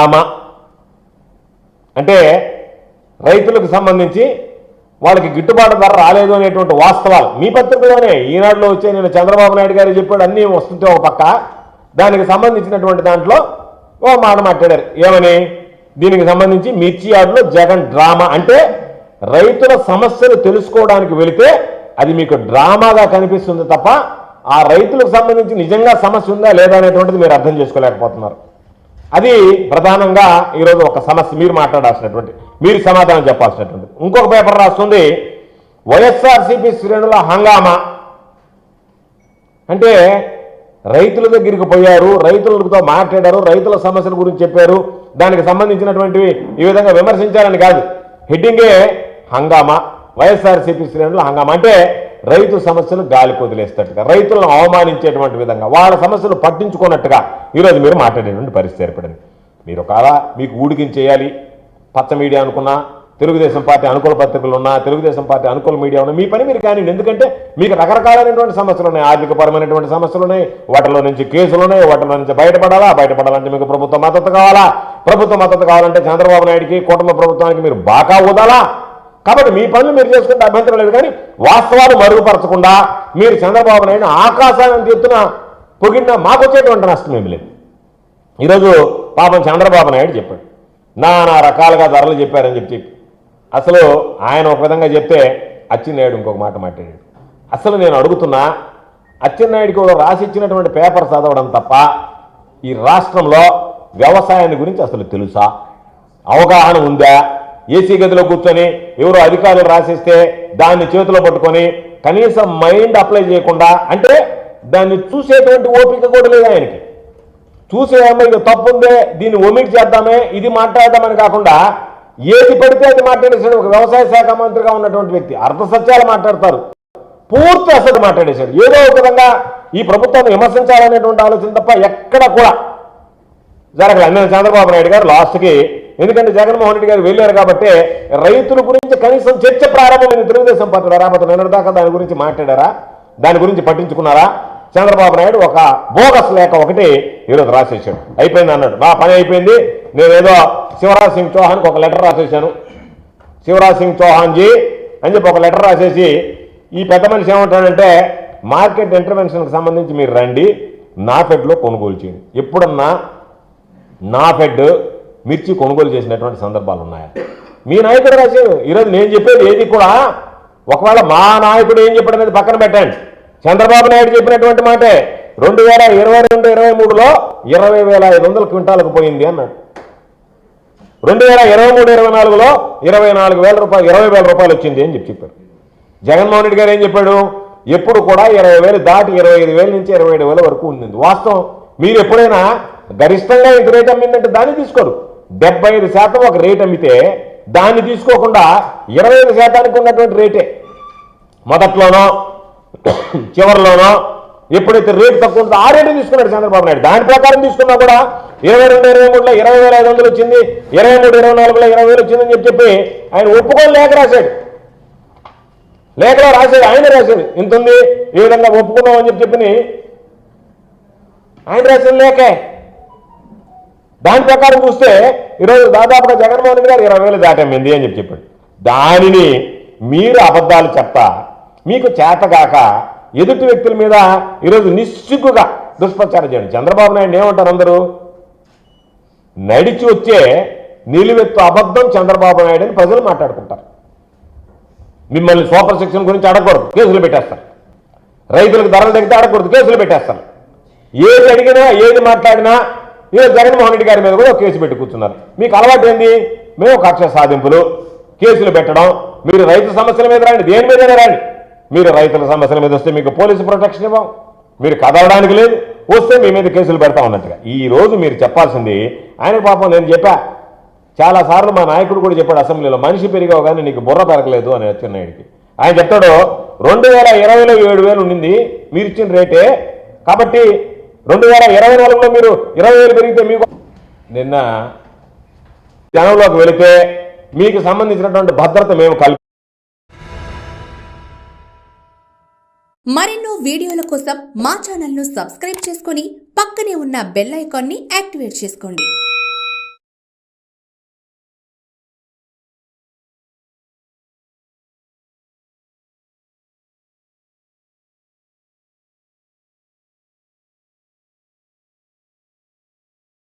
రామ అంటే రైతులకు సంబంధించి వాళ్ళకి గిట్టుబాటు ధర రాలేదు అనేటువంటి వాస్తవాలు మీ పత్రికలోనే ఈనాడులో వచ్చే నేను చంద్రబాబు నాయుడు గారు చెప్పాడు అన్నీ వస్తుంటే ఒక పక్క. దానికి సంబంధించినటువంటి దాంట్లో ఓ మాట మాట్లాడారు. ఏమని? దీనికి సంబంధించి మిర్చి యార్డులో జగన్ డ్రామా. అంటే రైతుల సమస్యలు తెలుసుకోవడానికి వెళితే అది మీకు డ్రామాగా కనిపిస్తుంది తప్ప ఆ రైతులకు సంబంధించి నిజంగా సమస్య ఉందా లేదా అనేటువంటిది మీరు అర్థం చేసుకోలేకపోతున్నారు. అది ప్రధానంగా ఈరోజు ఒక సమస్య మీరు మాట్లాడాల్సినటువంటి మీరు సమాధానం చెప్పాల్సినటువంటి. ఇంకొక పేపర్ రాస్తుంది వైఎస్ఆర్సీపీ శ్రేణుల హంగామా. అంటే రైతుల దగ్గరికి పోయారు రైతులతో మాట్లాడారు రైతుల సమస్యల గురించి చెప్పారు దానికి సంబంధించినటువంటివి ఈ విధంగా విమర్శించారని కాదు. హెడ్డింగే హంగామా వైఎస్ఆర్సీపీ శ్రేణుల హంగామా. అంటే రైతు సమస్యలు గాలి కొదిలేస్తట్టుగా రైతులను అవమానించేటువంటి విధంగా వాళ్ళ సమస్యలు పట్టించుకున్నట్టుగా ఈరోజు మీరు మాట్లాడేటువంటి పరిస్థితి ఏర్పడింది. మీరు ఒకవేళ మీకు ఊడికించేయాలి పచ్చ మీడియా అనుకున్నా తెలుగుదేశం పార్టీ అనుకూల పత్రికలు ఉన్నా తెలుగుదేశం పార్టీ అనుకూల మీడియా ఉన్నా మీ పని మీరు కానీ ఎందుకంటే మీకు రకరకాలైనటువంటి సమస్యలు ఉన్నాయి ఆర్థికపరమైనటువంటి సమస్యలు ఉన్నాయి వాటిలో నుంచి కేసులు ఉన్నాయి వాటిలో నుంచి బయటపడాలా బయటపడాలంటే మీకు ప్రభుత్వ మద్దతు కావాలా? ప్రభుత్వ మద్దతు కావాలంటే చంద్రబాబు నాయుడికి కూటమి ప్రభుత్వానికి మీరు బాగా ఊదాలా? కాబట్టి మీ పనులు మీరు చేసుకుంటే అభ్యంతరం లేదు. కానీ వాస్తవాలు మరుగుపరచకుండా మీరు చంద్రబాబు నాయుడు ఆకాశాన్ని ఎత్తున పొగిడినా మాకు వచ్చేటువంటి నష్టం ఏమి లేదు. ఈరోజు పాపం చంద్రబాబు నాయుడు చెప్పాడు. నానా రకాలుగా ధరలు చెప్పారని చెప్పి అసలు ఆయన ఒక విధంగా చెప్తే అచ్చెన్నాయుడు ఇంకొక మాట మాట్లాడాడు. అసలు నేను అడుగుతున్నా అచ్చెన్నాయుడికి ఒక రాసి ఇచ్చినటువంటి పేపర్ చదవడం తప్ప ఈ రాష్ట్రంలో వ్యవసాయాన్ని గురించి అసలు తెలుసా? అవగాహన ఉందా? ఏసీ గదిలో కూర్చొని ఎవరో అధికారులు రాసిస్తే దాన్ని చేతిలో పట్టుకొని కనీసం మైండ్ అప్లై చేయకుండా అంటే దాన్ని చూసేటువంటి ఓపిక కూడా లేదు ఆయనకి. చూసే అమ్మాయి ఇది తప్పు ఉందే దీన్ని ఒమిట్ చేద్దామే ఇది మాట్లాడదామని కాకుండా ఏది పడితే అది మాట్లాడేశాడు. ఒక వ్యవసాయ శాఖ మంత్రిగా ఉన్నటువంటి వ్యక్తి అర్ధ సత్యాలు మాట్లాడతారు. పూర్తి అసలు మాట్లాడేశాడు. ఏదో ఒక విధంగా ఈ ప్రభుత్వాన్ని విమర్శించాలనేటువంటి ఆలోచన తప్ప ఎక్కడ కూడా జరగలేదు. నేను చంద్రబాబు నాయుడు గారు లాస్ట్కి ఎందుకంటే జగన్మోహన్ రెడ్డి గారు వెళ్ళారు కాబట్టి రైతుల గురించి కనీసం చర్చ ప్రారంభమైన తెలుగుదేశం పార్టీలో రాబోతే నిన్న దాకా దాని గురించి మాట్లాడారా? దాని గురించి పట్టించుకున్నారా? చంద్రబాబు నాయుడు ఒక బోగస్ లేఖ ఒకటి ఈరోజు రాసేసాడు అయిపోయింది అన్నాడు. నా పని అయిపోయింది. నేనేదో శివరాజ్ సింగ్ చౌహాన్కి ఒక లెటర్ రాసేసాను శివరాజ్ సింగ్ చౌహాన్ జీ అని చెప్పి ఒక లెటర్ రాసేసి ఈ పెద్ద మనిషి ఏమంటాడంటే మార్కెట్ ఇంటర్వెన్షన్కి సంబంధించి మీరు రండి. నా ఫెడ్లో కొనుగోలు చేయండి. ఎప్పుడన్నా నా ఫెడ్ మిర్చి కొనుగోలు చేసినటువంటి సందర్భాలు ఉన్నాయా? మీ నాయకుడు రాశారు. ఈరోజు నేను చెప్పేది ఏది కూడా ఒకవేళ మా నాయకుడు ఏం చెప్పడం అనేది పక్కన పెట్టండి. చంద్రబాబు నాయుడు చెప్పినటువంటి మాటే. రెండు వేల ఇరవై రెండు ఇరవై మూడులో ఇరవై వేల ఐదు వందల క్వింటాలకు పోయింది అన్నాడు. రెండు వేల ఇరవై మూడు ఇరవై నాలుగులో ఇరవై నాలుగు వేల రూపాయలు ఇరవై వేల రూపాయలు వచ్చింది అని చెప్పి చెప్పారు. జగన్మోహన్ రెడ్డి గారు ఏం చెప్పాడు? ఎప్పుడు కూడా ఇరవై వేలు దాటి ఇరవై ఐదు వేల నుంచి ఇరవై ఏడు వేల వరకు ఉంది వాస్తవం మీరు ఎప్పుడైనా గరిష్టంగా ఇంత రేట్ అమ్మిందంటే దాన్ని తీసుకోరు. డెబ్బై ఐదు శాతం ఒక రేట్ అమ్మితే దాన్ని తీసుకోకుండా ఇరవై ఐదు శాతానికి ఉన్నటువంటి రేటే. మొదట్లోనో చివరిలోనో ఎప్పుడైతే రేటు తక్కువ ఉంటుందో ఆ రేటు తీసుకున్నాడు చంద్రబాబు నాయుడు. దాని ప్రకారం తీసుకున్నా కూడా ఇరవై రెండు ఇరవై మూడులో ఇరవై వేల ఐదు వందలు వచ్చింది ఇరవై మూడు ఇరవై నాలుగులో ఇరవై వేలు వచ్చిందని చెప్పి చెప్పి ఆయన ఒప్పుకొని లేఖ రాశాడు. లేఖలో రాశాడు ఆయన రాశాడు. ఇంత ఉంది ఈ విధంగా ఒప్పుకున్నాం అని చెప్పి చెప్పి ఆయన రాసిన లేఖే. దాని ప్రకారం చూస్తే ఈరోజు దాదాపుగా జగన్మోహన్ రెడ్డి గారు ఇరవై వేలు దాటమ్మింది అని చెప్పి చెప్పాడు. దానిని మీరు అబద్ధాలు చెప్తా మీకు చేతగాక ఎదుటి వ్యక్తుల మీద ఈరోజు నిస్సిగ్గుగా దుష్ప్రచారం చేయండి. చంద్రబాబు నాయుడు ఏమంటారు అందరూ? నడిచి వచ్చే నిలువెత్తు అబద్ధం చంద్రబాబు నాయుడు అని ప్రజలు మాట్లాడుకుంటారు. మిమ్మల్ని సూపర్ సెక్షన్ గురించి అడగకూడదు కేసులు పెట్టేస్తారు. రైతులకు ధరలు తగ్గితే అడగకూడదు కేసులు పెట్టేస్తారు. ఏది అడిగినా ఏది మాట్లాడినా ఈరోజు జగన్మోహన్ రెడ్డి గారి మీద కూడా కేసు పెట్టి కూర్చున్నారు. మీకు అలవాటు ఏంది మేము కక్ష సాధింపులు కేసులు పెట్టడం. మీరు రైతు సమస్యల మీద రండి. దేని మీద రాండి. మీరు రైతుల సమస్యల మీద వస్తే మీకు పోలీసు ప్రొటెక్షన్ ఇవ్వం. మీరు కదలడానికి లేదు. వస్తే మీ మీద కేసులు పెడతా ఉన్నట్టుగా. ఈ రోజు మీరు చెప్పాల్సింది ఆయన పాపం నేను చెప్పా. చాలాసార్లు మా నాయకుడు కూడా చెప్పాడు అసెంబ్లీలో మనిషి పెరిగావు కానీ నీకు బుర్ర పెరగలేదు అని అచ్చెన్నాయుడికి ఆయన చెప్తాడు రెండు వేల ఇరవైలో ఏడు వేలు ఉండింది మీరు ఇచ్చిన రేటే. కాబట్టి రెండు వేల ఇరవై నాలుగులో మీరు ఇరవై వేలు పెరిగితే మీకు నిన్న జనంలోకి వెళితే మీకు సంబంధించినటువంటి భద్రత మేము కల్పి మరెన్నో వీడియోల కోసం మా ఛానల్ను సబ్స్క్రైబ్ చేసుకొని పక్కనే ఉన్న బెల్ ఐకాన్ని యాక్టివేట్ చేసుకోండి.